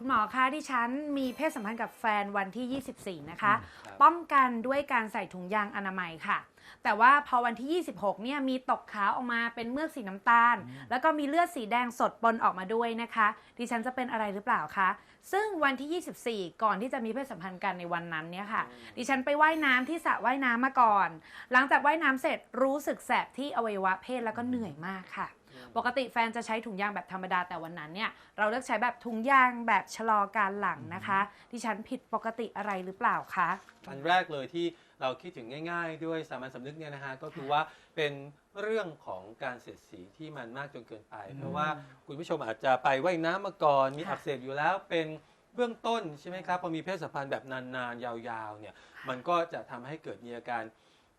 คุณหมอคะที่ฉันมีเพศสัมพันธ์กับแฟนวันที่ 24 นะคะครับป้องกันด้วยการใส่ถุงยางอนามัยค่ะ แต่ว่าพอวันที่ 26 เนี่ยมีตกขาวออกมาเป็นเมือกสีน้ำตาล แล้วก็มีเลือดสีแดงสดปนออกมาด้วยนะคะ ดิฉันจะเป็นอะไรหรือเปล่าคะ ซึ่งวันที่ 24 ก่อนที่จะมีเพศสัมพันธ์กันในวันนั้นเนี่ยค่ะ ดิฉันไปว่ายน้ำที่สระว่ายน้ำมาก่อน หลังจากว่ายน้ำเสร็จรู้สึกแสบที่อวัยวะเพศแล้วก็เหนื่อยมากค่ะ ปกติแฟนจะใช้ถุงยางแบบธรรมดาแต่วันนั้นเนี่ยเราเลือกใช้แบบถุงยางแบบชะลอการหลังนะคะดิฉันผิดปกติอะไรหรือเปล่าคะอันแรกเลยที่เราคิดถึงง่าย ๆ ด้วยสามัญสำนึกเนี่ยนะฮะก็คือว่าเป็นเรื่องของการเสียดสีที่มันมากจนเกินไป เพราะว่าคุณผู้ชมอาจจะไปว่ายน้ำมาก่อนมีค่ะอักเสบอยู่แล้วเป็นเบื้องต้นใช่ไหมครับพอมีเพศสัมพันธ์แบบนานๆยาวๆเนี่ยมันก็จะทำให้เกิดมีอาการ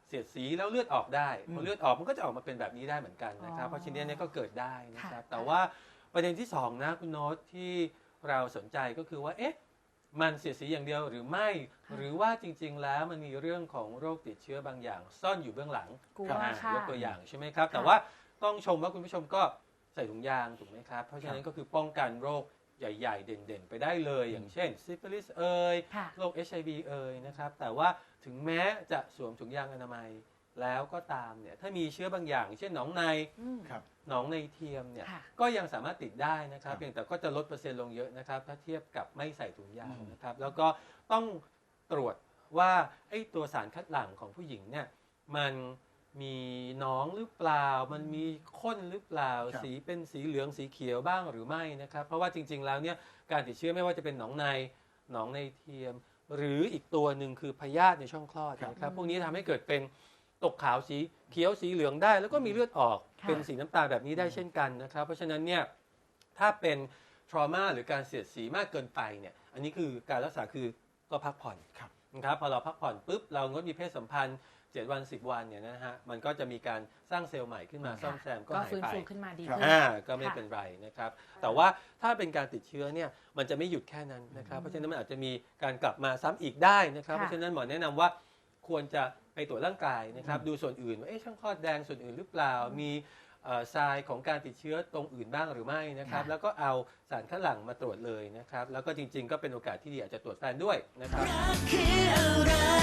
เสียดสีแล้วเลือดออกได้พอเลือดออกมันก็จะออกมาเป็นแบบนี้ได้เหมือนกันนะครับอ๋อเพราะฉะนั้นเนี่ยก็เกิดได้นะครับค่ะแต่ว่าประเด็นที่สองนะคุณโน้ตที่เราสนใจก็คือว่าเอ๊ะมันเสียดสีอย่างเดียวหรือไม่ หรือว่าจริงๆ แล้วมันมีเรื่องของโรคติดเชื้อบางอย่าง ซ่อนอยู่เบื้องหลังกลัวอ่าค่ะ ยกตัวอย่างใช่ไหมครับค่ะแต่ว่าต้องชมว่าคุณผู้ชมก็ใส่ถุงยางถูกไหมครับ เพราะฉะนั้นก็คือป้องกันโรค ใหญ่ ๆ เด่นๆ ไปได้เลย อย่างเช่นซิฟิลิสเอ่ยค่ะ โรค HIV เอ่ยนะครับแต่ว่าถึงแม้จะสวมถุงยางอนามัยแล้วก็ตามเนี่ยถ้ามีเชื้อบางอย่าง เช่นหนองในอืม ครับ หนองในเทียมเนี่ยค่ะ ก็ยังสามารถติดได้นะครับครับเพียงแต่ก็จะลดเปอร์เซ็นต์ลงเยอะนะครับ ถ้าเทียบกับไม่ใส่ถุงยางอืมนะครับ แล้วก็ต้องตรวจว่าไอ้ตัวสารคัดหลั่งของผู้หญิงเนี่ยมัน มีหน้องหรือเปล่า มันมีข้นหรือเปล่า ครับสีเป็นสีเหลืองสีเขียวบ้างหรือไม่นะครับ เพราะว่าจริง ๆ แล้วเนี่ยการติดเชื้อไม่ว่าจะเป็นหนองในหนองในเทียม หรืออีกตัวหนึ่งคือพยาธิในช่องคลอดนะครับพวกนี้ทำให้เกิดเป็นตกขาวสีเขียวสีเหลืองได้ แล้วก็มีเลือดออกค่ะ เป็นสีน้ำตาลแบบนี้ได้เช่นกันนะครับ เพราะฉะนั้นเนี่ยถ้าเป็น trauma หรือการเสียดสีมากเกินไปเนี่ยอันนี้คือการรักษาคือก็พักผ่อนครับ นะครับพอเราพักผ่อนปุ๊บเรางดมีเพศสัมพันธ์ 7 วัน 10 วันเนี่ยนะฮะมันก็จะมีการสร้างเซลล์ใหม่ขึ้นมาซ่อมแซมก็ก็หายฟื้นไป ฟูขึ้นมาดีครับขึ้น อ่าก็ไม่ค่ะ เป็นไรนะครับ แต่ว่าถ้าเป็นการติดเชื้อเนี่ยมันจะไม่หยุดแค่นั้นนะครับ เพราะฉะนั้นมันอาจจะมีการกลับมาซ้ำอีกได้นะครับ ค่ะเพราะฉะนั้นหมอแนะนำว่าควรจะไปตรวจร่างกายนะครับ ดูส่วนอื่นว่าเอ๊ะช่องคลอดแดงส่วนอื่นหรือเปล่า มีเอ่อทรายของการติดเชื้อตรงอื่นบ้างหรือไม่นะครับ ค่ะ แล้วก็เอาสารคัดหลั่งมาตรวจเลยนะครับ แล้วก็จริง ๆ ก็เป็นโอกาสที่ดีอาจจะตรวจแฟนด้วยนะครับคืออะไร